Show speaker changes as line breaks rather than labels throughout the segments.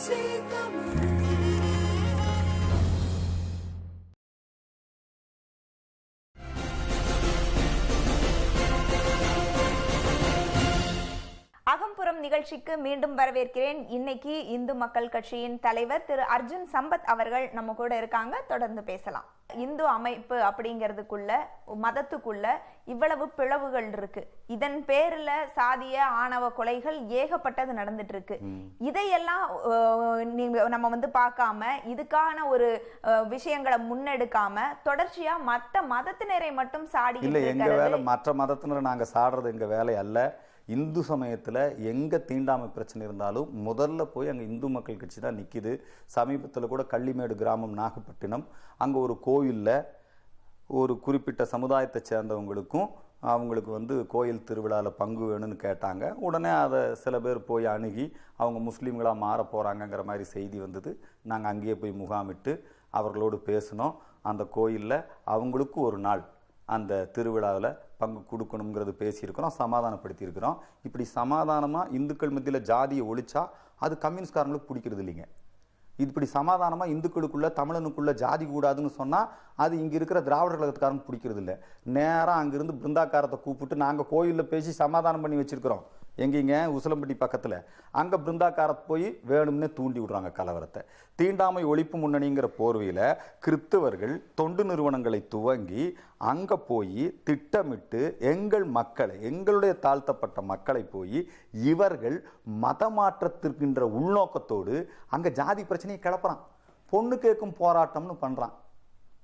See the
world. நிகழ்ச்சிக்கு மீண்டும் வரவேற்கிறேன். இன்னைக்கு இந்து மக்கள் கட்சியின் தலைவர் திரு அர்ஜுன் சம்பத் அவர்கள் நம்ம கூட இருக்காங்க. தொடர்ந்து பேசலாம். இந்து அமைப்பு அப்படிங்கிறதுக்குள்ள மதத்துக்குள்ள இவ்வளவு பிளவுகள் இருக்கு. இதன் பேர்ல சாதிய ஆணவ கொலைகள் ஏகப்பட்டது நடந்துட்டு இருக்கு இதையெல்லாம் நம்ம வந்து பார்க்காம இதுக்கான ஒரு விஷயங்களை முன்னெடுக்காம தொடர்ச்சியா மத்த மதத்தினரை மட்டும் சாடி
இல்லை எங்க வேலை மற்ற மதத்தினரை நாங்க சாடுறது எங்க வேலை அல்ல. இந்து சமயத்தில் எங்கே தீண்டாமை பிரச்சனை இருந்தாலும் முதல்ல போய் அங்கே இந்து மக்கள் கட்சி தான் நிற்கிது சமீபத்தில் கூட கள்ளிமேடு கிராமம் நாகப்பட்டினம் அங்கே ஒரு கோயிலில் ஒரு குறிப்பிட்ட சமுதாயத்தை சேர்ந்தவங்களுக்கும் அவங்களுக்கு வந்து கோயில் திருவிழாவில் பங்கு வேணும்னு கேட்டாங்க. உடனே அதை சில பேர் போய் அணுகி அவங்க முஸ்லீம்களாக மாற போகிறாங்கங்கிற மாதிரி செய்தி வந்தது. நாங்கள் அங்கேயே போய் முகாமிட்டு அவர்களோடு பேசினோம். அந்த கோயிலில் அவங்களுக்கும் ஒரு நாள் அந்த திருவிழாவில் பங்கு கொடுக்கணுங்கிறது பேசியிருக்கிறோம் சமாதானப்படுத்தியிருக்கிறோம். இப்படி சமாதானமாக இந்துக்கள் மத்தியில் ஜாதியை ஒழிச்சா அது கம்யூனிஸ்ட்காரங்களுக்கு பிடிக்கிறது இல்லைங்க. இப்படி சமாதானமாக இந்துக்களுக்குள்ளே தமிழனுக்குள்ளே ஜாதி கூடாதுன்னு சொன்னால் அது இங்கே இருக்கிற திராவிட கழகத்துக்காரன் பிடிக்கிறது இல்லை நேராக அங்கேருந்து பிருந்தாக்காரத்தை கூப்பிட்டு நாங்கள் கோயிலில் பேசி சமாதானம் பண்ணி வச்சுருக்கிறோம். எங்கேங்க? உசிலம்பட்டி பக்கத்தில். அங்கே பிருந்தாக்காரத்தை போய் வேணும்னே தூண்டி விடுறாங்க கலவரத்தை. தீண்டாமை ஒழிப்பு முன்னணிங்கிற போர்வையில் கிறிஸ்தவர்கள் தொண்டு நிறுவனங்களை துவங்கி அங்கே போய் திட்டமிட்டு எங்கள் மக்களை எங்களுடைய தாழ்த்தப்பட்ட மக்களை போய் இவர்கள் மதமாற்றத்திற்கின்ற உள்நோக்கத்தோடு அங்கே ஜாதி பிரச்சனையை கிளப்புறான். பொண்ணு கேட்கும் போராட்டம்னு பண்ணுறான்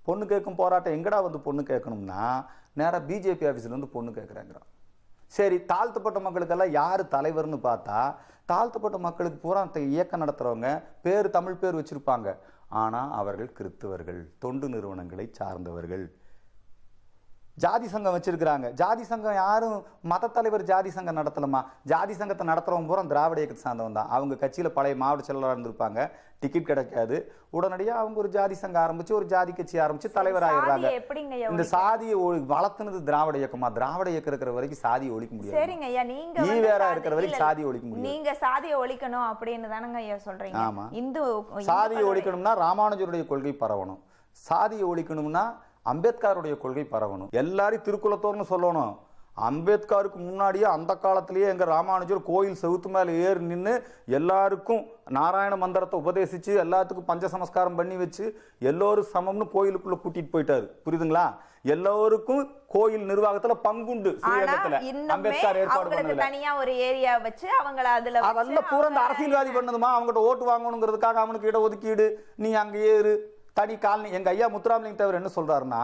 பொண்ணு கேட்கும் போராட்டம் எங்கடா வந்து பொண்ணு கேட்கணும்னா நேராக பிஜேபி ஆஃபீஸ்லேருந்து பொண்ணு கேட்குறாங்கிறான். சரி தாழ்த்தப்பட்ட மக்களுக்கெல்லாம் யார் தலைவர்னு பார்த்தா தாழ்த்தப்பட்ட மக்களுக்கு பூரா இயக்கம் நடத்துகிறவங்க பேர் தமிழ் பேர் வச்சுருப்பாங்க. ஆனால் அவர்கள் கிறிஸ்தவர்கள் தொண்டு நிறுவனங்களை சார்ந்தவர்கள். ஜாதி சங்கம் வச்சிருக்கிறாங்க. ஜாதி சங்கம் யாரும் மத தலைவர் ஜாதி சங்கம் நடத்தலமா? ஜாதி சங்கத்தை நடத்துறவங்க பூரா திராவிட இயக்கத்தை சார்ந்தவன் தான். அவங்க கட்சியில் பழைய மாவட்ட செயலராக இருந்திருப்பாங்க. டிக்கெட் கிடைக்காது. உடனடியாக அவங்க ஒரு ஜாதி சங்கம் ஆரம்பிச்சு ஒரு ஜாதி கட்சி ஆரம்பிச்சு தலைவர்
எப்படிங்கய்யா
இந்த சாதியை ஒழி- வளர்த்துனது திராவிட இயக்கமா? திராவிட இயக்கம் இருக்கிற வரைக்கும் சாதியை ஒழிக்க முடியாது.
சரிங்க ஐயா நீங்க வந்து
வேற இருக்கிற வரைக்கும் சாதியை ஒழிக்க முடியாது.
நீங்க சாதியை ஒழிக்கணும் அப்படின்னு தானங்க ஐயா சொல்றீங்க.
ஆமா.
இந்து
சாதியை ஒழிக்கணும்னா ராமானுஜருடைய கொள்கை பரவணும். சாதியை ஒழிக்கணும்னா அம்பேத்கருடைய கொள்கை பரவணும். எல்லாரையும் திருக்குலத்தோர்னு சொல்லணும். அம்பேத்கருக்கு முன்னாடியே அந்த காலத்திலேயே எங்க ராமானுஜர் கோயில் செவுத்து மேல ஏறி நின்று எல்லாருக்கும் நாராயண மந்திரத்தை உபதேசிச்சு எல்லாத்துக்கும் பஞ்ச சமஸ்காரம் பண்ணி வச்சு எல்லோரும் சமம்னு கோயிலுக்குள்ள கூட்டிட்டு போயிட்டாரு. புரியுதுங்களா? எல்லோருக்கும் கோயில் நிர்வாகத்துல பங்குண்டு அம்பேத்கர் ஏற்பாடு பண்ணதுல.
தனியா ஒரு ஏரியா வச்சு அவங்கள அதுல
அதெல்லாம் பூரா அரசியல்வாதி பண்ணதுமா? அவங்ககிட்ட ஓட்டு வாங்கணுங்கிறதுக்காக அவனுக்கு இட ஒதுக்கீடு நீ அங்கேயே இரு. தனி காலனி எங்கள் ஐயா முத்துராமலிங்க தேவர் என்ன சொல்கிறாருன்னா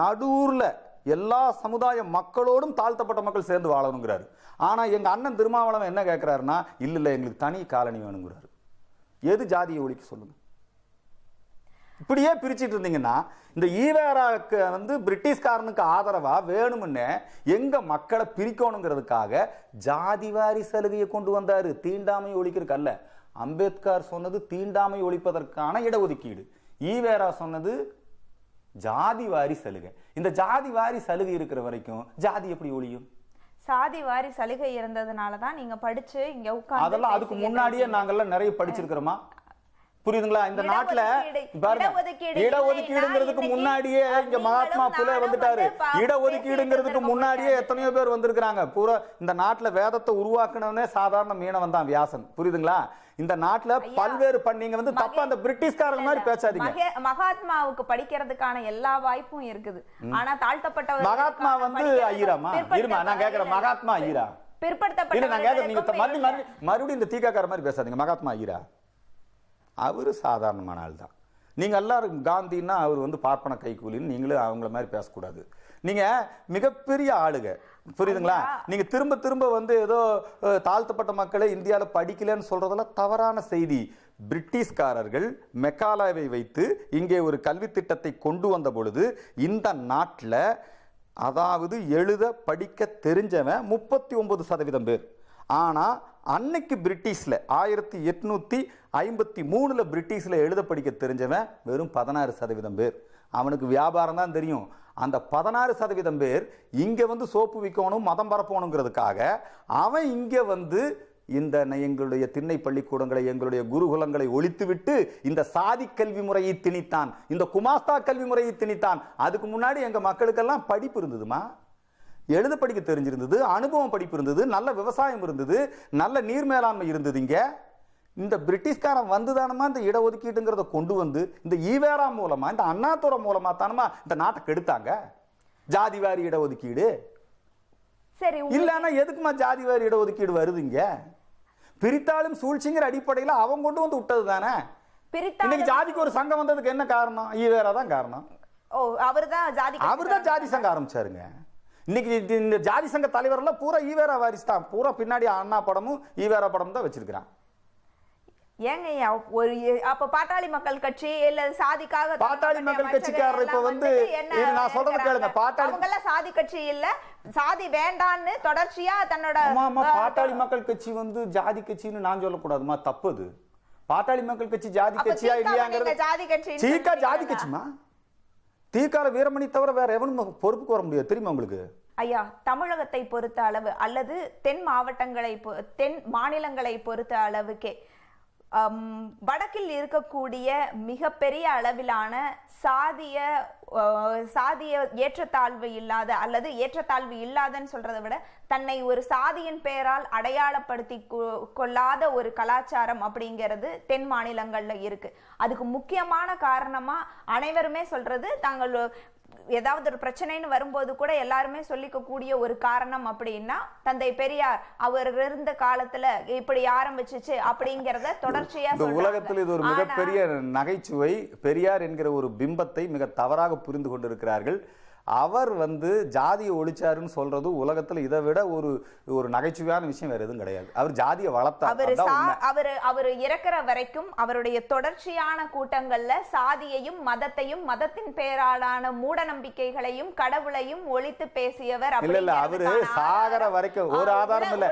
நடூரில் எல்லா சமுதாய மக்களோடும் தாழ்த்தப்பட்ட மக்கள் சேர்ந்து வாழணுங்கிறாரு. ஆனால் எங்கள் அண்ணன் திருமாவளவன் என்ன கேட்குறாருன்னா இல்லை இல்லை எங்களுக்கு தனி காலனி வேணுங்கிறாரு. எது ஜாதியை ஒழிக்க சொல்லுங்கள் இப்படியே பிரிச்சுட்டு இருந்தீங்கன்னா இந்த ஈவேராக்கு வந்து பிரிட்டிஷ்காரனுக்கு ஆதரவாக வேணும்னு எங்கள் மக்களை பிரிக்கணுங்கிறதுக்காக ஜாதிவாரி சலுகையை கொண்டு வந்தார். தீண்டாமை ஒழிக்கிறதுக்கு அல்ல. அம்பேத்கர் சொன்னது தீண்டாமை ஒழிப்பதற்கான இடஒதுக்கீடு. ஈவேரா சொன்னது ஜாதி வாரி சலுகை. இந்த ஜாதி வாரி சலுகை இருக்கிற வரைக்கும் ஜாதி எப்படி ஒழியும்?
சாதி வாரி சலுகை இருந்ததுனால தான் நீங்க படிச்சு இங்க உட்கார்ந்து
அதெல்லாம் அதுக்கு முன்னாடியே. நாங்கெல்லாம் நிறைய படிச்சிருக்கிறோமா? புரியுதுங்களா? இந்த நாட்டுல பாருங்க
இடஒதுக்கீடு
இடஒதுக்கீடுங்கிறதுக்கு முன்னாடியே இங்க மகாத்மா புலே வந்துட்டாரு. இடஒதுக்கீடுங்கிறதுக்கு முன்னாடியே எத்தனையோ பேர் வந்திருக்கிறாங்க. பூரா இந்த நாட்டுல வேதத்தை உருவாக்குனவனே சாதாரண மீனவன் தான் வியாசன். புரியுதுங்களா? இந்த நாட்டுல பல்வேறு ப- நீங்க வந்து தப்பா அந்த பிரிட்டிஷ்காரங்க மாதிரி பேசாதீங்க.
மகே- மகாத்மாவுக்கு படிக்கிறதுக்கான எல்லா வாய்ப்பும் இருக்குது. ஆனா தாழ்த்தப்பட்டவர்களுக்கான
மகாத்மா வந்து ஐயராமா இருமா நான் கேக்குறேன். மகாத்மா ஐயரா? கேக்குறேன். நீங்க மறுபடியும் மறுபடியும் இந்த தீக்காக்கார மாதிரி பேசாதீங்க. மகாத்மா ஐயரா? அவரு சாதாரணமான ஆள் தான் நீங்க எல்லாரும் காந்தின்னா அவர் வந்து பார்ப்பன கைக்கூலின்னு நீங்களும் அவங்கள மாதிரி பேசக்கூடாது. நீங்க மிகப்பெரிய ஆளுங்க புரியுதுங்களா?
ஐயா.
நீங்க திரும்ப திரும்ப வந்து ஏதோ தாழ்த்தப்பட்ட மக்களை இந்தியாவில் படிக்கலன்னு சொல்றதெல்லாம் தவறான செய்தி. பிரிட்டிஷ்காரர்கள் மெக்காலாவை வைத்து இங்கே ஒரு கல்வி திட்டத்தை கொண்டு வந்த பொழுது இந்த நாட்டில் அதாவது எழுத படிக்க தெரிஞ்சவன் முப்பத்தி ஒன்பது சதவீதம் பேர். ஆனால் அன்னைக்கு பிரிட்டிஷில் ஆயிரத்தி எட்நூற்றி ஐம்பத்தி மூணில் பிரிட்டிஷில் எழுத படிக்க தெரிஞ்சவன் வெறும் பதினாறு சதவீதம் பேர். அவனுக்கு வியாபாரம் தான் தெரியும். அந்த பதினாறு சதவீதம் பேர் இங்கே வந்து சோப்பு விற்கணும் மதம் பரப்பணுங்கிறதுக்காக அவன் இங்கே வந்து இந்த எங்களுடைய திண்ணை பள்ளிக்கூடங்களை எங்களுடைய குருகுலங்களை ஒழித்துவிட்டு இந்த சாதி கல்வி முறையை திணித்தான். இந்த குமாஸ்தா கல்வி முறையை திணித்தான். அதுக்கு முன்னாடி எங்கள் மக்களுக்கெல்லாம் படிப்பு இருந்ததுமா? எழுத படிக்க தெரிஞ்சிருந்தது அனுபவம் படிப்பு இருந்தது நல்ல விவசாயம் இருந்தது நல்ல நீர் மேலாண்மை இருந்தது இங்க. இந்த பிரிட்டிஷ்காரன் வந்துதானமா இந்த இடஒதுக்கீடுங்கிறத கொண்டு வந்து இந்த ஈவேரா மூலமா இந்த அண்ணாதுரை மூலமா தானமா இந்த நாட்டை கெடுத்தாங்க? ஜாதிவாரி இடஒதுக்கீடு
சரி
இல்லைன்னா எதுக்குமா ஜாதிவாரி இடஒதுக்கீடு வருது இங்க? பிரித்தாலும் சூழ்ச்சிங்கிற அடிப்படையில் அவன் கொண்டு வந்து விட்டது தானே? இன்னைக்கு ஜாதிக்கு ஒரு சங்கம் வந்ததுக்கு என்ன காரணம்? ஈவேரா தான் காரணம்.
ஓ அவர்தான் ஜாதி
அவர் தான் ஜாதி சங்கம் ஆரம்பிச்சாருங்க. இன்னைக்கு இந்த ஜாதி சங்க தலைவரெல்லாம் பூரா ஈவேரா வாரிசு தான் பூரா பின்னாடி அண்ணா படமும் ஈவேரா படமும் தான் வச்சிருக்கிறான்.
ஏங்க ஒரு அப்ப பாட்டாளி மக்கள் கட்சி இல்ல சாதிக்காக
பாட்டாளி மக்கள் கட்சிக்காரர் இப்ப வந்து- நான் சொல்றதை கேளுங்க, பாட்டாளி-
அவங்க சாதி கட்சி இல்ல. சாதி வேண்டான்னு தொடர்ச்சியா தன்னோட
பாட்டாளி மக்கள் கட்சி வந்து ஜாதி கட்சின்னு நான் சொல்லக்கூடாதுமா தப்பு அது. பாட்டாளி மக்கள் கட்சி ஜாதி கட்சியா இல்லையாங்கிறது
ஜாதி கட்சின்னு
தீகா ஜாதி? கட்சிமா தீக்கால வீரமணி தவிர வேற எவனும் பொறுப்புக்கு வர முடியாது. தெரியுமா உங்களுக்கு?
ஐயா தமிழகத்தை பொறுத்த அளவு அல்லது தென் மாவட்டங்களை தென் மாநிலங்களை பொறுத்த அளவுக்கே வடக்கில் இருக்கக்கூடிய மிகப்பெரிய அளவிலான சாதிய சாதிய ஏற்றத்தாழ்வு இல்லாத அல்லது ஏற்றத்தாழ்வு இல்லாதன்னு சொல்றதை விட தன்னை ஒரு சாதியின் பெயரால் அடையாளப்படுத்தி கொ- கொள்ளாத ஒரு கலாச்சாரம் அப்படிங்கிறது தென் மாநிலங்களில் இருக்கு. அதுக்கு முக்கியமான காரணமா அனைவருமே சொல்றது தாங்கள் ஏதாவது ஒரு பிரச்சனைன்னு வரும்போது கூட எல்லாருமே சொல்லிக்கக்கூடிய ஒரு காரணம் அப்படின்னா தந்தை பெரியார் அவர் இருந்த காலத்துல இப்படி ஆரம்பிச்சுச்சு அப்படிங்கறத தொடர்ச்சியா.
உலகத்தில் இது ஒரு மிகப்பெரிய நகைச்சுவை பெரியார் என்கிற ஒரு பிம்பத்தை மிக தவறாக புரிந்து கொண்டிருக்கிறார்கள் அவர் வந்து ஜாதியை ஒழிச்சாருன்னு சொல்றது உலகத்துல இதை விட ஒரு ஒரு நகைச்சுவையான விஷயம் வேற எதுவும் கிடையாது. அவர் ஜாதியை வளர்த்தார்.
அவரு. அவரு அவரு இறக்குற வரைக்கும் அவருடைய தொடர்ச்சியான கூட்டங்கள்ல சாதியையும் மதத்தையும் மதத்தின் பெயராலான மூட நம்பிக்கைகளையும் கடவுளையும் ஒழித்து பேசியவர்
இல்ல இல்ல அவரு சாகர வரைக்கும் ஒரு ஆதாரம் இல்ல.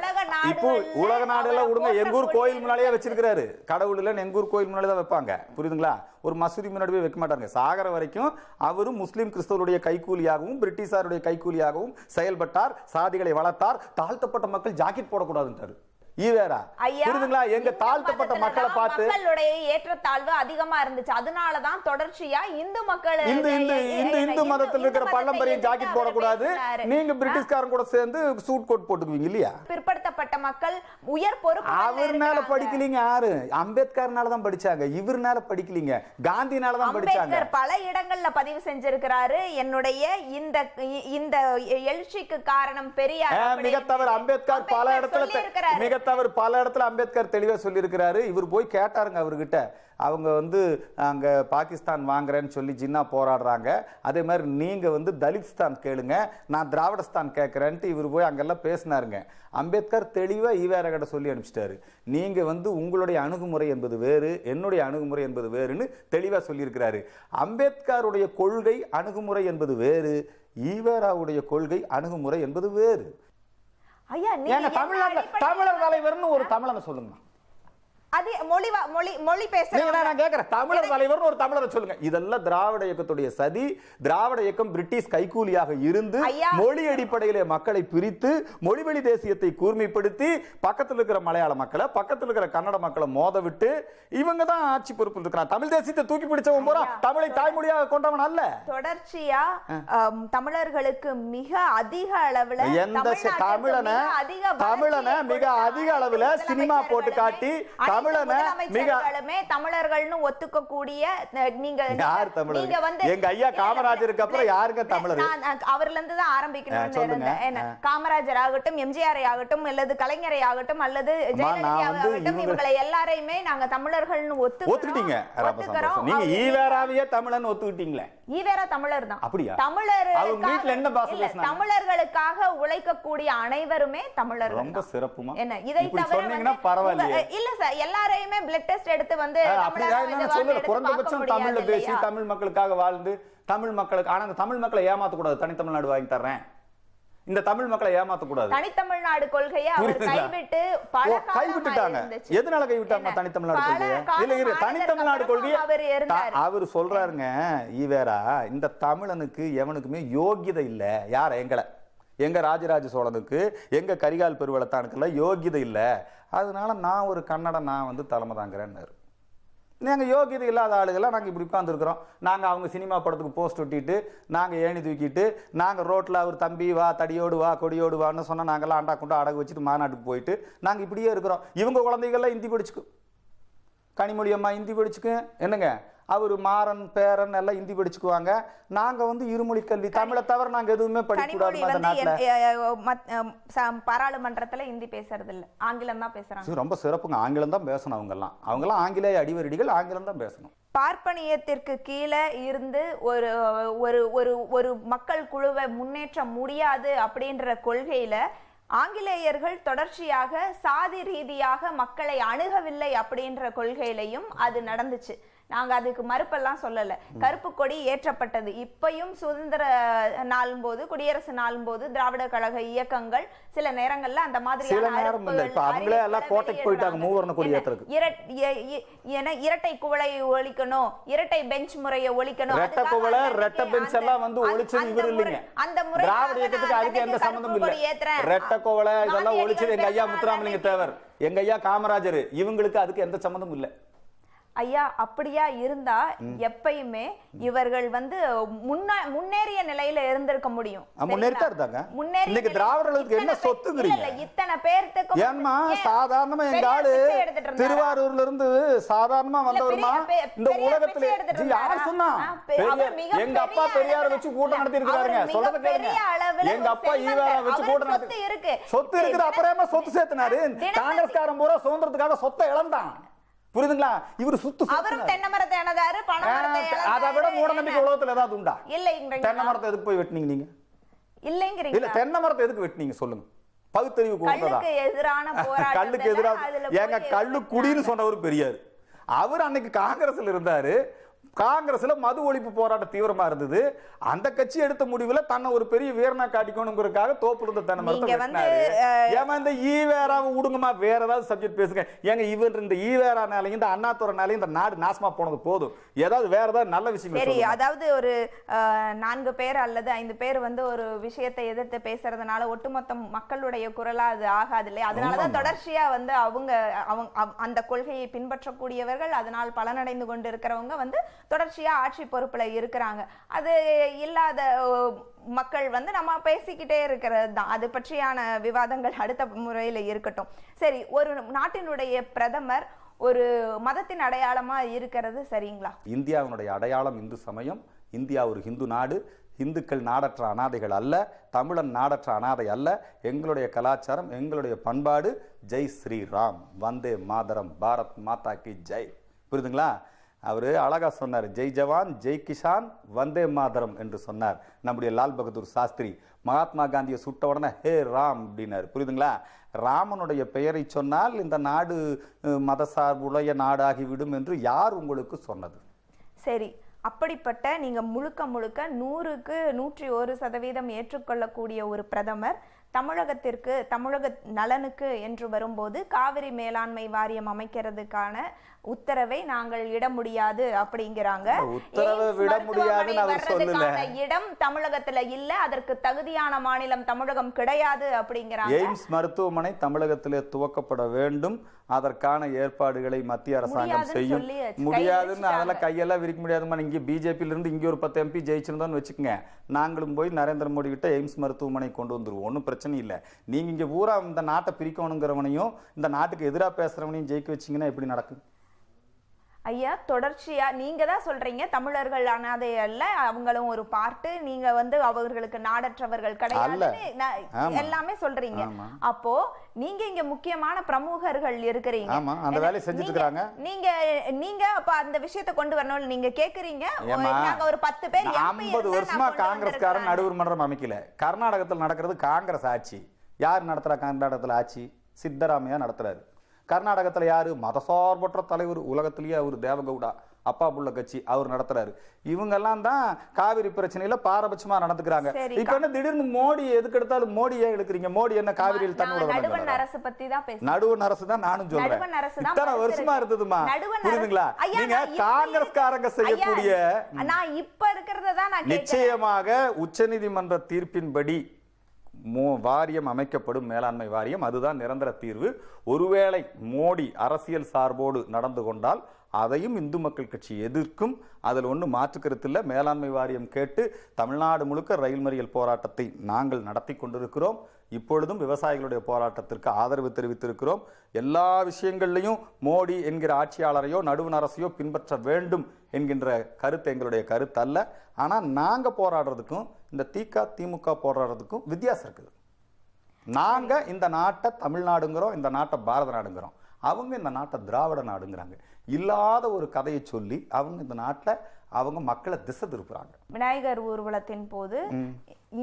இப்போ உலக நாடுல விடுங்க எங்க ஊர்
போற்றக்கூடிய
கோயில்
இருக்கிறது.
வச்சிருக்கிறாரு. கடவுள் இல்லைன்னு எங்க ஊர் கோயில் முன்னாடி தான் வைப்பாங்க. புரியுதுங்களா? ஒரு மசூதி முன்னாடி போய் வைக்க மாட்டாங்க சாகர வரைக்கும் அவரும் முஸ்லீம் கிறிஸ்தவருடைய கைக்கூலியாகவும் பிரிட்டிஷாருடைய கைக்கூலியாகவும் செயல்பட்டார் சாதிகளை வளர்த்தார் தாழ்த்தப்பட்ட மக்கள் ஜாக்கெட் போடக்கூடாதுன்றாரு ஈவேரா புரியுதுங்களா? எங்க தாழ்த்தப்பட்ட மக்களை பார்த்து
மக்களுடைய ஏற்றத்தாழ்வு அதிகமா இருந்துச்சு. அதனாலதான் தொடர்ச்சியா இந்து மக்கள்
இந்த இந்த இந்த இந்து மதத்தில் இருக்கிற பள்ளம்பரிய ஜாக்கெட் போடக்கூடாது. நீங்க
பிரிட்டிஷ்
பிரிட்டிஷ்காரன் கூட சேர்ந்து சூட் கோட் போட்டுக்குவீங்க இல்லையா?
பிற்படுத்தப்பட்ட மக்கள் உயர் பொறுப்பு
அவர்னால படிக்கலீங்க யாரு? அம்பேத்கர்னால தான் படிச்சாங்க. இவர்னால படிக்கலீங்க. காந்தினால தான் படிச்சாங்க.
பல இடங்கள்ல பதிவு செஞ்சிருக்கிறாரு. என்னுடைய இந்த இந்த எழுச்சிக்கு காரணம் பெரியார்
ஆ,
அப்படின்னு.
மிக தவறு அம்பேத்கர் பல இடத்துல. மிக தவறு பல இடத்துல அம்பேத்கர் தெளிவாக சொல்லியிருக்கிறாரு. இவர் போய் கேட்டாருங்க அவர்கிட்ட. அவங்க வந்து அங்கே பாகிஸ்தான் வாங்குறேன்னு சொல்லி ஜின்னா போராடுறாங்க. அதே மாதிரி நீங்கள் வந்து தலித்ஸ்தான் கேளுங்க. நான் திராவிடஸ்தான் கேட்குறேன்ட்டு இவர் போய் அங்கெல்லாம் பேசினாருங்க. அம்பேத்கர் தெளிவாக ஈவேர கிட்ட சொல்லி அனுப்பிச்சிட்டாரு. நீங்கள் வந்து உங்களுடைய அணுகுமுறை என்பது வேறு என்னுடைய அணுகுமுறை என்பது வேறுன்னு தெளிவாக சொல்லியிருக்கிறாரு. அம்பேத்கருடைய கொள்கை அணுகுமுறை என்பது வேறு ஈவேராவுடைய கொள்கை அணுகுமுறை என்பது வேறு.
ஐயா நீங்க அடிப்படையில-
தமிழர் தலைவர்னு ஒரு தமிழனை சொல்லுங்க.
அது மொழி மொழி மொழி
நீங்க
பேசுறவங்க
நான் கேட்கிறேன் தமிழர் தலைவர்னு ஒரு தமிழரை சொல்லுங்க. இதெல்லாம் திராவிட இயக்கத்துடைய சதி. திராவிட இயக்கம் பிரிட்டிஷ் கைக்கூலியாக இருந்து. மொழி அடிப்படையிலே மக்களை பிரித்து மொழிவழி தேசியத்தை கூர்மைப்படுத்தி பக்கத்துல இருக்கிற மலையாள மக்களை பக்கத்துல இருக்கிற கன்னட மக்களை மோத விட்டு இவங்க தான் ஆட்சி பொறுப்பில் இருக்கிறான் தமிழ் தேசியத்தை தூக்கி பிடிச்சவன் போறா. தமிழை தாய்மொழியாக கொண்டவன் அல்ல.
தொடர்ச்சியா தமிழர்களுக்கு மிக அதிக அளவுல
எந்த தமிழனை
அதிக
தமிழனை மிக அதிக அளவுல சினிமா போட்டு காட்டி தமிழனை மிக
தமிழர்கள்னு ஒத்துக்கக்கூடிய அஹ், நீங்க
யார் தமிழர்?
நீங்க வந்து
எங்க ஐயா காமராஜருக்கு அப்புறம் யாருங்க தமிழர்?
அவர்ல இருந்து தான்
ஆ,
ஆரம்பிக்கணும்னு
சொல்லுங்க.
இருந்தேன் என்ன
ஆ.
காமராஜர் ஆகட்டும் எம்ஜிஆர் ஆகட்டும் அல்லது கலைஞரை ஆகட்டும் அல்லது ஜெயலலிதா இவங்களை எல்லாரையுமே நாங்க தமிழர்கள்னு ஒத்துக்கிறோம்
ஒத்துக்கிட்டீங்க நீங்க ஈவேராவையே தமிழன் ஒத்துக்கிட்டீங்களே
ஈவேரா தமிழர் தான்
அப்படியா?
தமிழர்? தமிழர்களுக்காக உழைக்கக்கூடிய அனைவருமே தமிழர்கள்
ரொம்ப. சிறப்புமா
என்ன இதை தவிர இல்ல சார் எல்லாரையுமே பிளட் டெஸ்ட் எடுத்து வந்து
குறைந்தபட்சம் தமிழ்ல பேசி? தமிழ் மக்களுக்காக வாழ்ந்து தமிழ் மக்களுக்கு ஆனா அந்த தமிழ் மக்களை ஏமாத்த கூடாது தனி தமிழ்நாடு வாங்கி தர்றேன் இந்த தமிழ் மக்களை ஏமாத்த கூடாது
தனித்தமிழ்நாடு கொள்கையை அவர்? கைவிட்டு பல
கைவிட்டுட்டாங்க. எதனால கைவிட்டாங்க? தனித்தமிழ்நாடு கொள்கையை இல்ல இரு தனித்தமிழ்நாடு கொள்கையை
அவர் இருந்தாரு.
த- அவர் சொல்றாருங்க ஈவேரா இந்த தமிழனுக்கு எவனுக்குமே யோகியதை இல்ல யார எங்களை எங்கள் ராஜராஜ சோழனுக்கு எங்கள் கரிகால் பெருவளத்தானுக்கெல்லாம் யோகியதை இல்லை. அதனால நான் ஒரு கன்னடம் நான் வந்து தலைமை தாங்கிறேன்னாரு நாங்கள் யோகியதை இல்லாத ஆளுகள்லாம் நாங்கள் இப்படி உட்காந்துருக்குறோம் நாங்கள் அவங்க சினிமா படத்துக்கு போஸ்ட் ஒட்டிட்டு நாங்கள் ஏணி தூக்கிட்டு நாங்கள் ரோட்டில் அவர் தம்பி வா தடியோடு வா கொடியோடு வான்னு சொன்னால் நாங்கள்லாம் அண்டா குண்டா அடகு வச்சுட்டு மாநாட்டுக்கு போயிட்டு நாங்கள் இப்படியே இருக்கிறோம். இவங்க குழந்தைகள்லாம் ஹிந்தி படிச்சுக்கும். கனிமொழி அம்மா ஹிந்தி படிச்சுக்கும். என்னங்க? அவர் மாறன் பேரன் எல்லாம் ஹிந்தி படிச்சுக்குவாங்க. நாங்கள் வந்து இருமொழி கல்வி தமிழை தவிர நாங்கள் எதுவுமே படிக்கக்கூடாது
பாராளுமன்றத்துல ஹிந்தி பேசுறது இல்ல ஆங்கிலம் தான் பேசுறாங்க.
ரொம்ப சிறப்புங்க. ஆங்கிலம் தான் பேசணும் அவங்கெல்லாம். அவங்கெல்லாம் ஆங்கிலேய அடிவரடிகள் ஆங்கிலம் தான் பேசணும்.
பார்ப்பனியத்திற்கு கீழே இருந்து ஒரு ஒரு ஒரு ஒரு மக்கள் குழுவை முன்னேற்ற முடியாது அப்படின்ற கொள்கையில ஆங்கிலேயர்கள் தொடர்ச்சியாக சாதி ரீதியாக மக்களை அணுகவில்லை அப்படின்ற கொள்கையிலையும் அது நடந்துச்சு. நாங்க அதுக்கு மறுப்பெல்லாம் சொல்லல. கருப்பு கொடி ஏற்றப்பட்டது. இப்பயும் சுதந்திர நாளும் போது குடியரசு நாளும் போது திராவிட கழக இயக்கங்கள் சில நேரங்கள்ல அந்த மாதிரி இரட்டை குவளை ஒழிக்கணும். இரட்டை பெஞ்ச் முறையை ஒழிக்கணும். அந்த- முறை-
சம்மந்தம்
ஏத்துறேன்.
எங்க ஐயா முத்துராமலிங்க தேவர். எங்க ஐயா காமராஜர். இவங்களுக்கு அதுக்கு எந்த சம்மந்தமும் இல்ல.
ஐயா அப்படியா இருந்தா எப்பயுமே இவர்கள் வந்து முன்ன முன்னேறிய நிலையில இருந்திருக்க முடியும்
ஆ, முன்னேறி? இருந்தாங்க. திராவிடர்களுக்கு என்ன சொத்துங்கிறீங்க?
இத்தனை பேர்த்துக்கும்
ஏன்மா
ஏன்
சாதாரணமா எங்க ஆளு? திருவாரூர்ல இருந்து சாதாரணமா வந்தவருமா இந்த உலகத்துல யார்? சொன்னா எங்க அப்பா
பெரிய
பெரியார வச்சு கூட்டம் நடத்தி இருக்காருங்க சொல்றத கேளுங்க எங்க அப்பா. ஈவேரா வச்சு கூட்டம் நடத்தி
இருக்கு.
சொத்து இருக்குது அப்புறமா சொத்து சேர்த்தினாரு காங்கிரஸ்காரன் பூரா சுதந்திரத்துக்காக சொத்தை இழந்தான் புரியுதுங்களா? இவர் சுத்து
அவரும். தென்னை மரத்தை மரத்தை
அதை விட மூட. நம்பிக்கை உலகத்துல ஏதாவது உண்டா?
இல்லைங்கிறீங்களா?
தென்னை மரத்தை எதுக்கு போய் வெட்டினீங்க நீங்க? இல்ல
இல்லைங்கிறீங்களா
தென்னை மரத்தை எதுக்கு வெட்டினீங்க சொல்லுங்க. பகுத்தறிவு
கல்லுக்கு எதிரான
கல்லுக்கு எதிராக ஏங்க கல்லு குடின்னு சொன்னவர் பெரியார். அவர் அன்னைக்கு காங்கிரஸ்ல இருந்தாரு. காங்கிரஸ்ல மது ஒழிப்பு போராட்டம் தீவிரமா இருந்தது. அந்த கட்சி எடுத்த முடிவுல தன்னை ஒரு பெரிய வீரனா காட்டிக்கணுங்கிறதுக்காக தோப்புல இருந்த தென்னை ஏமா இந்த ஈவேராவை விடுங்கம்மா வேற ஏதாவது சப்ஜெக்ட் பேசுங்க. ஏங்க இவர் இந்த ஈவேரானாலையும் இந்த அண்ணாத்துறனாலையும் இந்த நாடு நாசமா போனது போதும். ஏதாவது வேற ஏதாவது நல்ல விஷயம்
சரி அதாவது ஒரு நான்கு பேர் அல்லது ஐந்து பேர் வந்து ஒரு விஷயத்தை எதிர்த்து பேசுறதுனால ஒட்டுமொத்த மக்களுடைய குரலா அது ஆகாது இல்லையா? அதனாலதான். தொடர்ச்சியா வந்து அவங்க அவங்க அவ- அந்த கொள்கையை பின்பற்றக்கூடியவர்கள் அதனால் பலனடைந்து கொண்டு இருக்கிறவங்க வந்து தொடர்ச்சியாக ஆட்சி பொறுப்பில் இருக்கிறாங்க. அது இல்லாத மக்கள் வந்து நம்ம பேசிக்கிட்டே இருக்கிறது தான். அது பற்றியான விவாதங்கள் அடுத்த முறையில் இருக்கட்டும். சரி ஒரு நாட்டினுடைய பிரதமர் ஒரு மதத்தின் அடையாளமாக இருக்கிறது சரிங்களா?
இந்தியாவினுடைய அடையாளம் இந்து சமயம். இந்தியா ஒரு ஹிந்து நாடு. இந்துக்கள் நாடற்ற அனாதைகள் அல்ல. தமிழன் நாடற்ற அனாதை அல்ல. எங்களுடைய கலாச்சாரம் எங்களுடைய பண்பாடு. ஜெய் ஸ்ரீராம். வந்தே மாதரம். பாரத் மாதா கி ஜெய். புரியுதுங்களா? அவர் அழகாக சொன்னார் ஜெய் ஜவான் ஜெய் கிஷான் வந்தே மாதரம் என்று சொன்னார். நம்முடைய லால் பகதூர் சாஸ்திரி மகாத்மா காந்தியை சுட்ட உடனே ஹே ராம் அப்படின்னார். புரியுதுங்களா? ராமனுடைய பெயரை சொன்னால் இந்த நாடு மதசார்புடைய நாடாகிவிடும் என்று யார் உங்களுக்கு சொன்னது?
சரி அப்படிப்பட்ட நீங்க முழுக்க முழுக்க நூறுக்கு நூற்றி ஒரு சதவீதம் ஏற்றுக்கொள்ளக்கூடிய ஒரு பிரதமர் தமிழகத்திற்கு தமிழக நலனுக்கு என்று வரும்போது காவிரி மேலாண்மை வாரியம் அமைக்கிறதுக்கான உத்தரவை நாங்கள் இட முடியாது அப்படிங்கிறாங்க. இடம் தமிழகத்துல இல்ல அதற்கு தகுதியான மாநிலம் தமிழகம் கிடையாது அப்படிங்கிறாங்க.
எய்ம்ஸ் மருத்துவமனை தமிழகத்திலே துவக்கப்பட வேண்டும். அதற்கான ஏற்பாடுகளை மத்திய அரசாங்கம் செய்யும். முடியாதுன்னு. அதெல்லாம் கையெல்லாம் விரிக்க முடியாதுமா இங்கே பிஜேபியில இருந்து இங்கே ஒரு பத்து எம்பி ஜெயிச்சிருந்தோம்னு வச்சுக்கோங்க. நாங்களும் போய் நரேந்திர மோடி கிட்ட எய்ம்ஸ் மருத்துவமனை கொண்டு வந்துருவோம். ஒன்றும் பிரச்சனை இல்லை. நீங்க இங்க பூரா இந்த நாட்டை பிரிக்கணுங்கிறவனையும் இந்த நாட்டுக்கு எதிராக பேசுறவனையும் ஜெயிக்க வச்சீங்கன்னா எப்படி நடக்கும்?
ஐயா தொடர்ச்சியா நீங்க தான் சொல்றீங்க. தமிழர்கள் அனாதை அல்ல அவங்களும் ஒரு பார்ட்டு நீங்க வந்து அவர்களுக்கு நாடற்றவர்கள் கிடையாதுன்னு. எல்லாமே சொல்றீங்க.
ஆமா.
அப்போ நீங்க இங்க முக்கியமான பிரமுகர்கள் இருக்கிறீங்க.
ஆமா, அந்த வேலையை செஞ்சுட்டு
நீங்க-
இருக்காங்க.
நீங்க நீங்க அப்ப அந்த விஷயத்தை கொண்டு வரணும்னு நீங்க கேக்குறீங்க. நாங்க ஒரு பத்து பேர் MP
ஐம்பது
இருந்தா நான்
வருஷமா
கொண்டு
காங்கிரஸ்காரன். நடுவர் மன்றம் அமைக்கல. கர்நாடகத்தில் நடக்கிறது காங்கிரஸ் ஆட்சி. யார் நடத்துறா கர்நாடகத்தில் ஆட்சி? சித்தராமையா நடத்துறாரு. கர்நாடகத்தில் யாரு? மதசார்பற்ற தலைவர் உலகத்திலேயே அவர் தேவகவுடா அப்பா புள்ள கட்சி அவர் நடத்துறாரு. இவங்கெல்லாம் தான் காவிரி பிரச்சனையில பாரபட்சமா நடந்துக்கிறாங்க. இப்ப என்ன திடீர்னு மோடி எதுக்கு எடுத்தாலும் மோடி ஏன் எடுக்கிறீங்க? மோடி என்ன காவிரியில் வந்தாரா?
அரசு பத்தி தான்
நடுவண் அரசு தான் நானும் சொல்றேன். இத்தனை வருஷமா. இருந்ததுமா? புரியுதுங்களா? நீங்க காங்கிரஸ்காரங்க செய்யக்கூடிய
நான் இப்ப இருக்கிறத
நிச்சயமாக உச்சநீதிமன்ற தீர்ப்பின்படி மோ வாரியம் அமைக்கப்படும் மேலாண்மை வாரியம். அதுதான் நிரந்தர தீர்வு. ஒருவேளை மோடி அரசியல் சார்போடு நடந்து கொண்டால் அதையும் இந்து மக்கள் கட்சி எதிர்க்கும். அதில் ஒன்றும் மாற்று கருத்தில்லை மேலாண்மை வாரியம் கேட்டு தமிழ்நாடு முழுக்க ரயில் மறியல் போராட்டத்தை நாங்கள் நடத்தி கொண்டிருக்கிறோம். இப்பொழுதும் விவசாயிகளுடைய போராட்டத்திற்கு ஆதரவு தெரிவித்திருக்கிறோம். எல்லா விஷயங்கள்லையும் மோடி என்கிற ஆட்சியாளரையோ நடுவண் அரசையோ பின்பற்ற வேண்டும் என்கின்ற கருத்து எங்களுடைய கருத்து அல்ல. ஆனால் நாங்கள் போராடுறதுக்கும் இந்த திக திமுக போராடுறதுக்கும் வித்தியாசம் இருக்குது. நாங்கள் இந்த நாட்டை தமிழ்நாடுங்கிறோம் இந்த நாட்டை பாரத நாடுங்கிறோம். அவங்க இந்த நாட்டை திராவிட நாடுங்கிறாங்க. இல்லாத ஒரு கதையை சொல்லி அவங்க இந்த நாட்டில் அவங்க மக்களை திசை திருப்புறாங்க.
விநாயகர் ஊர்வலத்தின் போது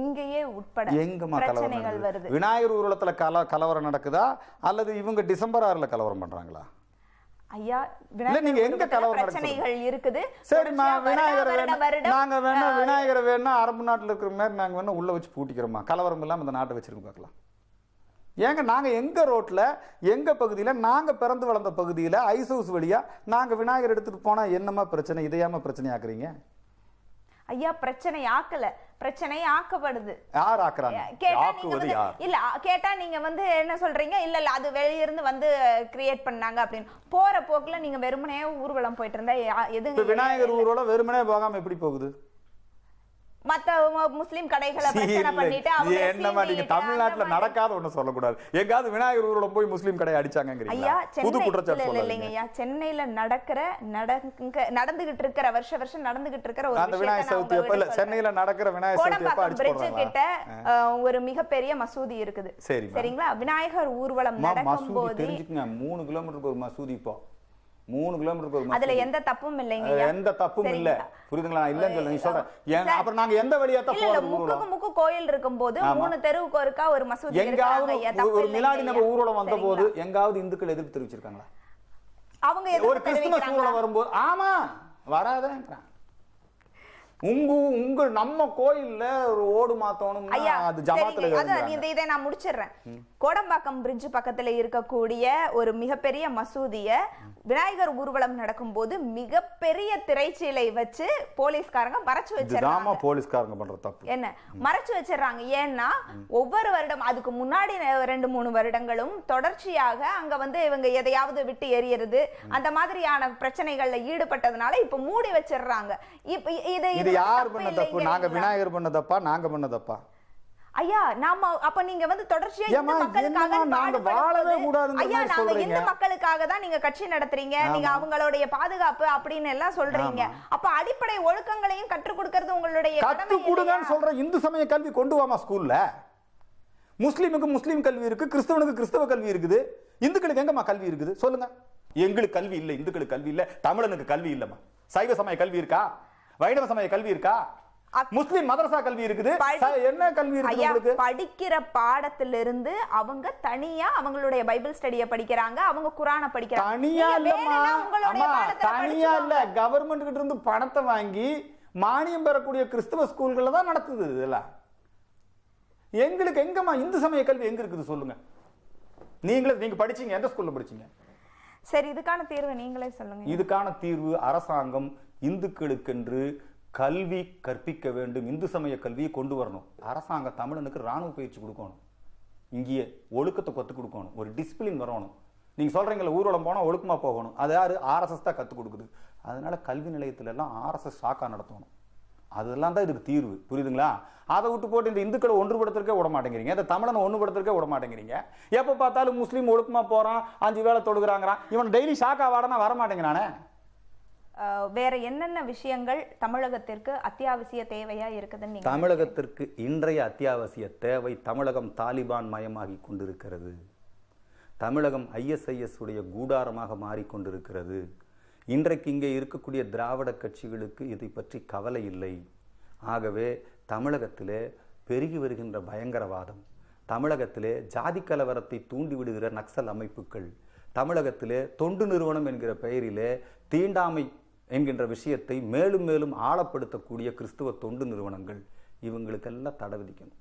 இங்கேயே உட்பட
எங்கம்மா நடக்குது?
வருது.
விநாயகர் ஊர்வலத்துல கல கலவரம் நடக்குதா? அல்லது இவங்க டிசம்பர் ஆறுல கலவரம் பண்றாங்களா?
ஐயா
நீங்க எங்க?
பிரச்சனைகள் இருக்குது.
சரிம்மா விநாயகர் நாங்க வேணா விநாயகரை வேணா அரபு நாட்டுல இருக்கிற மாதிரி நாங்க வேணா உள்ள வச்சு பூட்டிக்கிறோமா? கலவரம் இல்லாம இந்த நாட்டை வச்சிருக்க பார்க்கலாம். ஏங்க நாங்க எங்க ரோட்ல எங்க பகுதியில நாங்க பிறந்து வளர்ந்த பகுதியில ஐஸ் ஹவுஸ் வழியா நாங்க விநாயகர் எடுத்துட்டு போனா என்னமா பிரச்சனை? இதையாம பிரச்சனை ஆக்குறீங்க
ஐயா பிரச்சனை ஆக்கல பிரச்சனை ஆக்கப்படுது
யார் ஆக்குறாங்க? ஆக்குவது யார்?
இல்ல கேட்டா நீங்க வந்து என்ன சொல்றீங்க? இல்ல இல்ல அது வெளியிருந்து வந்து கிரியேட் பண்ணாங்க அப்படின்னு. போற போக்குல நீங்க வெறுமனே ஊர்வலம் போயிட்டு இருந்தா எதுங்க
விநாயகர் ஊர்வலம் வெறுமனே போகாம எப்படி போகுது?
மத்த முஸ்லிம் கடைகளை. பண்ணிட்டு அவங்க
தமிழ்நாட்டுல நடக்காத ஒண்ணு சொல்லக்கூடாது. எங்காவது விநாயகர் ஊர்வலம் போய் முஸ்லீம் கடையை அடிச்சாங்கங்கிறீங்களா?
ஐயா சென்னை
சொல்லாதீங்க.
இல்லைங்க ஐயா. சென்னையில நடக்கிற நடக்க நடந்துகிட்டு இருக்கிற வருஷ வருஷம் நடந்துகிட்டு இருக்கிற ஒரு
விநாயகர் சதுர்த்தி அப்ப இல்ல. சென்னையில நடக்கிற விநாயகர் சதுர்த்தி அப்ப அடிச்சு
கிட்ட ஒரு மிகப்பெரிய மசூதி இருக்குது. சரிங்களா? விநாயகர் ஊர்வலம் நடக்கும் போது
தெரிஞ்சுக்கங்க. மூணு கிலோமீட்டருக்கு ஒரு மசூதி இப்போ. மூணு கிலோமீட்டருக்கு ஒரு
அதுல எந்த தப்பும் இல்லைங்க.
எந்த தப்பும் இல்ல? புரியுதுங்களா இல்லைன்னு சொல்ல நீ சொல்றேன் அப்புறம் நாங்க எந்த வழியா தான்
இல்ல முக்குக்கு முக்கு கோயில் இருக்கும்போது
ஆமா.
மூணு தெருவுக்கு ஒருக்கா ஒரு மசூதி
எங்காவது ஒரு-
தப்பு
மிலாடி நம்ம. ஊர்வலம் வந்த போது? எங்காவது இந்துக்கள் எதிர்ப்பு தெரிவிச்சிருக்காங்களா
அவங்க
ஒரு கிறிஸ்துமஸ்? ஊர்வலம் வரும்போது ஆமா வராதேங்கிறான் உங்க உங்க நம்ம கோயில்ல ஒரு ஓடு மாத்தணும்னா
ஐயா
அது ஜமாத்துல.
அதான். இந்த இதை நான் முடிச்சிடுறேன். கோடம்பாக்கம் பிரிட்ஜ் பக்கத்துல இருக்கக்கூடிய ஒரு மிகப்பெரிய மசூதிய விநாயகர் ஊர்வலம் நடக்கும்போது மிகப்பெரிய திரைச்சீலை வச்சு போலீஸ்காரங்க மறைச்சு வச்சிடறாங்க.
போலீஸ்காரங்க பண்ற தப்பு.
என்ன? மறைச்சு வச்சிடுறாங்க. ஏன்னா ஒவ்வொரு வருடம் அதுக்கு முன்னாடி ரெண்டு மூணு வருடங்களும் தொடர்ச்சியாக அங்க வந்து இவங்க எதையாவது விட்டு எறியறது அந்த மாதிரியான பிரச்சனைகள்ல ஈடுபட்டதுனால இப்ப மூடி வச்சிடுறாங்க. இப்ப இது
யார் பண்ண தப்பு? நாங்க? விநாயகர் பண்ண தப்பா? நாங்க பண்ண தப்பா?
ஐயா நாம அப்ப நீங்க வந்து தொடர்ச்சியா இந்து மக்களுக்காக
நாங்க வாழவே
ஐயா நாங்க. இந்து தான் நீங்க கட்சி நடத்துறீங்க. நீங்க அவங்களுடைய பாதுகாப்பு அப்படின்னு எல்லாம் சொல்றீங்க. அப்ப அடிப்படை ஒழுக்கங்களையும் கற்றுக் கொடுக்கிறது உங்களுடைய
கத்து கொடுங்கன்னு? சொல்ற இந்து சமய கல்வி கொண்டு வாமா ஸ்கூல்ல? முஸ்லீமுக்கு முஸ்லீம் கல்வி இருக்கு கிறிஸ்தவனுக்கு கிறிஸ்தவ கல்வி இருக்குது. இந்துக்களுக்கு எங்கம்மா கல்வி இருக்குது? சொல்லுங்க. எங்களுக்கு கல்வி இல்ல இந்துக்களுக்கு கல்வி இல்ல தமிழனுக்கு கல்வி இல்லம்மா. சைவ சமய கல்வி இருக்கா? வைணவ சமய கல்வி இருக்கா? முஸ்லீம் மதரசா கல்வி இருக்குது. என்ன கல்வி இருக்குது
படிக்கிற பாடத்திலிருந்து அவங்க தனியா அவங்களுடைய பைபிள் ஸ்டடிய படிக்கிறாங்க அவங்க குரானை படிக்கிறாங்க.
தனியா இல்லம்மா.
பாடத்துல
தனியா இல்ல. கவர்மெண்ட் கிட்ட இருந்து பணத்தை வாங்கி மானியம் பெறக்கூடிய கிறிஸ்தவ ஸ்கூல்கள்ல தான் நடக்குது இதெல்லாம். எங்களுக்கு எங்கம்மா இந்து சமய கல்வி எங்க இருக்குது சொல்லுங்க. நீங்களே நீங்க படிச்சீங்க. எந்த ஸ்கூல்ல படிச்சீங்க?
சரி இதுக்கான தீர்வை நீங்களே சொல்லுங்க.
இதுக்கான தீர்வு அரசாங்கம் இந்துக்களுக்கென்று கல்வி கற்பிக்க வேண்டும் இந்து சமய கல்வியை கொண்டு வரணும். அரசாங்கம் தமிழனுக்கு ராணுவ பயிற்சி கொடுக்கணும். இங்கேயே ஒழுக்கத்தை கற்றுக் கொடுக்கணும். ஒரு டிசிப்ளின் வரணும். நீங்கள் சொல்றீங்கல்ல ஊர்வலம் போனால் ஒழுக்கமாக போகணும். அது யார்? ஆர்எஸ்எஸ் தான் கற்றுக் கொடுக்குது. அதனால் கல்வி நிலையத்துலெல்லாம் ஆர்எஸ்எஸ் ஷாக்காக நடத்தணும். அதெல்லாம் தான் இதுக்கு தீர்வு. புரியுதுங்களா? அதை விட்டு போட்டு இந்த இந்துக்களை ஒன்றுபடுத்துறதுக்கே விட மாட்டேங்கிறீங்க. இந்த தமிழனை ஒன்றுபடுத்துறதுக்கே விட மாட்டேங்கிறீங்க. எப்போ பார்த்தாலும் முஸ்லீம் ஒழுக்கமாக போகிறான் அஞ்சு வேலை தொடுகிறாங்கிறான் இவன் டெய்லி ஷாக்காக வாடனா வர மாட்டேங்கிறானே
வேற என்னென்ன விஷயங்கள் தமிழகத்திற்கு அத்தியாவசிய தேவையா இருக்குதுன்னு
தமிழகத்திற்கு இன்றைய அத்தியாவசிய தேவை தமிழகம் தாலிபான் மயமாகி கொண்டிருக்கிறது. தமிழகம் ஐஎஸ்ஐஎஸ் உடைய கூடாரமாக மாறிக்கொண்டிருக்கிறது இன்றைக்கு இங்கே இருக்கக்கூடிய திராவிட கட்சிகளுக்கு இதை பற்றி கவலை இல்லை. ஆகவே தமிழகத்திலே பெருகி வருகின்ற பயங்கரவாதம் தமிழகத்திலே ஜாதி கலவரத்தை தூண்டிவிடுகிற நக்சல் அமைப்புகள் தமிழகத்திலே தொண்டு நிறுவனம் என்கிற பெயரிலே தீண்டாமை என்கின்ற விஷயத்தை மேலும் மேலும் ஆழப்படுத்தக்கூடிய கிறிஸ்துவ தொண்டு நிறுவனங்கள் இவங்களுக்கெல்லாம் தடை விதிக்கணும்.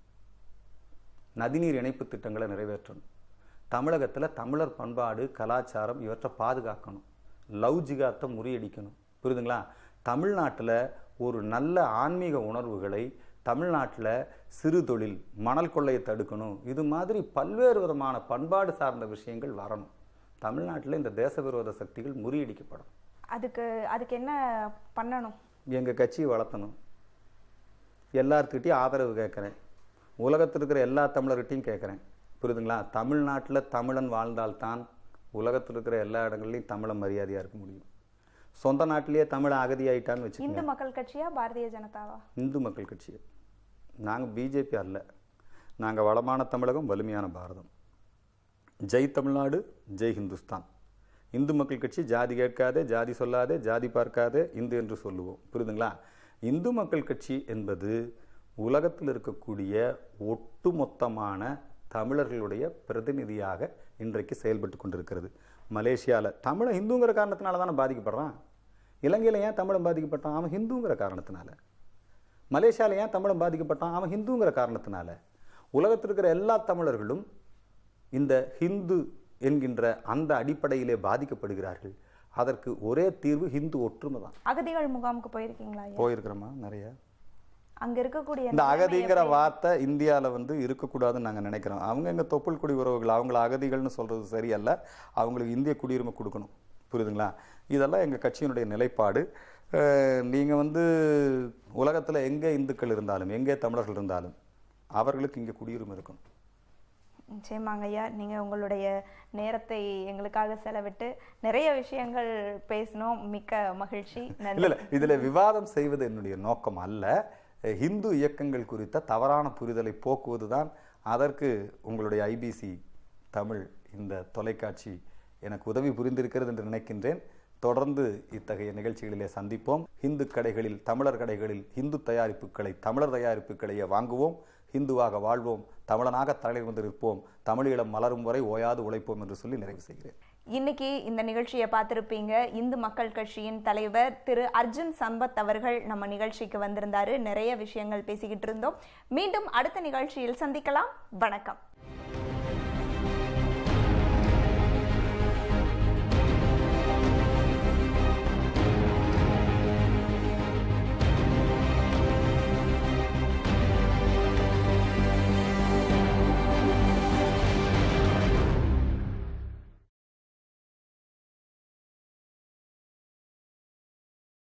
நதிநீர் இணைப்பு திட்டங்களை நிறைவேற்றணும். தமிழகத்தில் தமிழர் பண்பாடு கலாச்சாரம் இவற்றை பாதுகாக்கணும். லவ் ஜிகாத்தை முறியடிக்கணும். புரியுதுங்களா? தமிழ்நாட்டில் ஒரு நல்ல ஆன்மீக உணர்வுகளை தமிழ்நாட்டில் சிறு தொழில் மணல் கொள்ளையை தடுக்கணும். இது மாதிரி பல்வேறு விதமான பண்பாடு சார்ந்த விஷயங்கள் வரணும். தமிழ்நாட்டில் இந்த தேச விரோத சக்திகள் முறியடிக்கப்படும்
அதுக்கு அதுக்கு என்ன பண்ணணும்?
எங்கள் கட்சியை வளர்த்தணும். எல்லார்த்துக்கிட்டையும் ஆதரவு கேட்குறேன். உலகத்தில் இருக்கிற எல்லா தமிழர்கிட்டையும் கேட்குறேன். புரியுதுங்களா? தமிழ்நாட்டில் தமிழன் வாழ்ந்தால்தான் உலகத்தில் இருக்கிற எல்லா இடங்கள்லையும் தமிழன் மரியாதையாக இருக்க முடியும். சொந்த நாட்டிலேயே தமிழ் அகதியாயிட்டான்னு வச்சுக்கோங்க.
இந்து மக்கள் கட்சியா பாரதிய ஜனதாவா?
இந்து மக்கள் கட்சி நாங்கள் பிஜேபி அல்ல. நாங்கள் வளமான தமிழகம் வலிமையான பாரதம். ஜெய் தமிழ்நாடு ஜெய் ஹிந்துஸ்தான். இந்து மக்கள் கட்சி ஜாதி கேட்காதே ஜாதி சொல்லாதே ஜாதி பார்க்காதே இந்து என்று சொல்லுவோம். புரியுதுங்களா? இந்து மக்கள் கட்சி என்பது உலகத்தில் இருக்கக்கூடிய ஒட்டுமொத்தமான தமிழர்களுடைய பிரதிநிதியாக இன்றைக்கு செயல்பட்டு கொண்டிருக்கிறது. மலேசியாவில் தமிழன் ஹிந்துங்கிற காரணத்தினால தானே பாதிக்கப்படுறான்? இலங்கையில் ஏன் தமிழன் பாதிக்கப்பட்டான்? அவன் ஹிந்துங்கிற காரணத்தினால. மலேசியாவில் ஏன் தமிழன் பாதிக்கப்பட்டான்? அவன் ஹிந்துங்கிற காரணத்தினால. உலகத்தில் இருக்கிற எல்லா தமிழர்களும் இந்த ஹிந்து என்கின்ற அந்த அடிப்படையிலே பாதிக்கப்படுகிறார்கள். அதற்கு ஒரே தீர்வு ஹிந்து ஒற்றுமை தான்.
அகதிகள் முகாமுக்கு போயிருக்கீங்களா
போயிருக்கிறோமா நிறைய.
அங்க இருக்கக்கூடிய
இந்த அகதிங்கிற? வார்த்தை இந்தியாவில் வந்து இருக்கக்கூடாதுன்னு நாங்கள் நினைக்கிறோம். அவங்க எங்கள் தொப்புள் குடி உறவுகள் அவங்கள அகதிகள்னு சொல்கிறது சரியல்ல. அவங்களுக்கு இந்திய குடியுரிமை கொடுக்கணும். புரியுதுங்களா? இதெல்லாம் எங்கள் கட்சியினுடைய நிலைப்பாடு. நீங்கள் வந்து உலகத்தில் எங்கே இந்துக்கள் இருந்தாலும் எங்கே தமிழர்கள் இருந்தாலும் அவர்களுக்கு இங்கே குடியுரிமை இருக்கணும்.
நிச்சயமாங்க ஐயா நீங்கள் உங்களுடைய நேரத்தை எங்களுக்காக செலவிட்டு நிறைய விஷயங்கள் பேசினோம். மிக்க மகிழ்ச்சி.
இல்லை இதில் விவாதம் செய்வது என்னுடைய நோக்கம் அல்ல. ஹிந்து இயக்கங்கள் குறித்த தவறான புரிதலை போக்குவதுதான் அதற்கு உங்களுடைய ஐபிசி தமிழ் இந்த தொலைக்காட்சி எனக்கு உதவி புரிந்திருக்கிறது என்று நினைக்கின்றேன். தொடர்ந்து இத்தகைய நிகழ்ச்சிகளிலே சந்திப்போம். ஹிந்து கடைகளில் தமிழர் கடைகளில் ஹிந்து தயாரிப்புகளை தமிழர் தயாரிப்புகளையே வாங்குவோம். இந்துவாக வாழ்வோம் தமிழனாக தலைநிமிர்ந்து நிற்போம் தமிழீழம் மலரும் வரை ஓயாது உழைப்போம் என்று சொல்லி நிறைவு செய்கிறேன்.
இன்னைக்கு இந்த நிகழ்ச்சியை பார்த்திருப்பீங்க. இந்து மக்கள் கட்சியின் தலைவர் திரு அர்ஜுன் சம்பத் அவர்கள் நம்ம நிகழ்ச்சிக்கு வந்திருந்தாரு. நிறைய விஷயங்கள் பேசிக்கிட்டு இருந்தோம். மீண்டும் அடுத்த நிகழ்ச்சியில் சந்திக்கலாம். வணக்கம்.